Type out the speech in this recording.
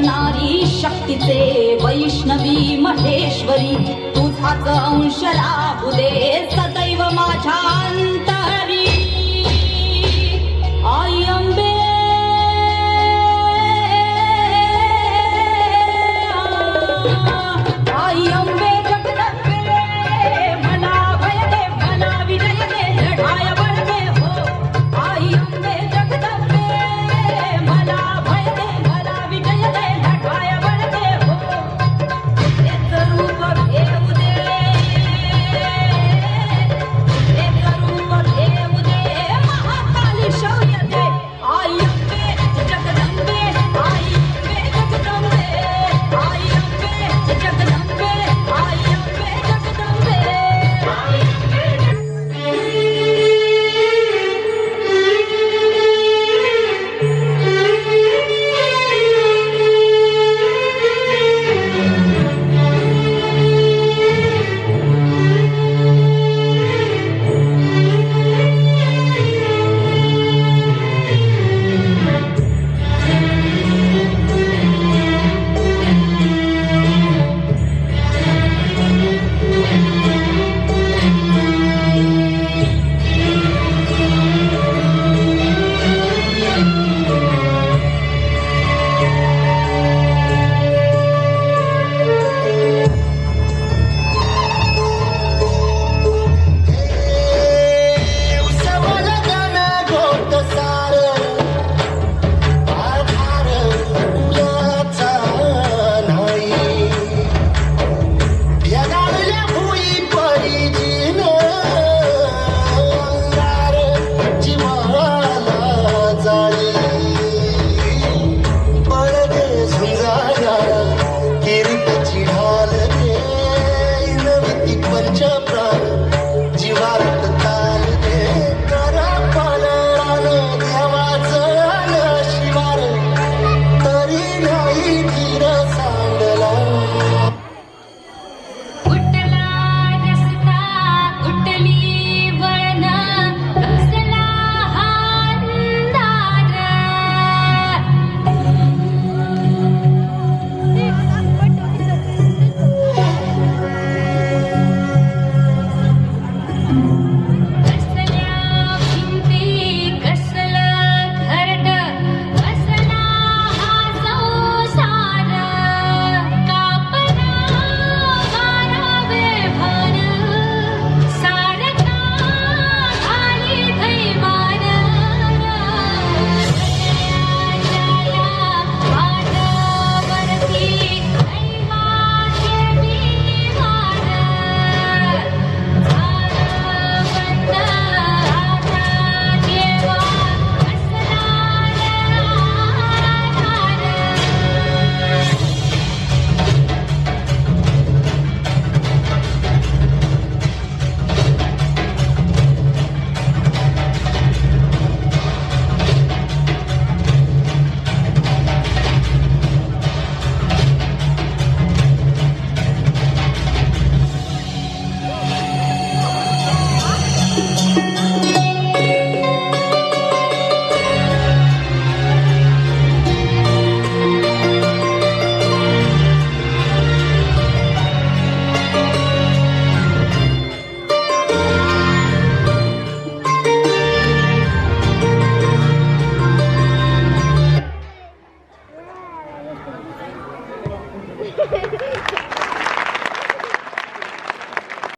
नारी शक्तीचे वैष्णवी महेश्वरी तुझाच अंश लाभू दे सदैव माझ्या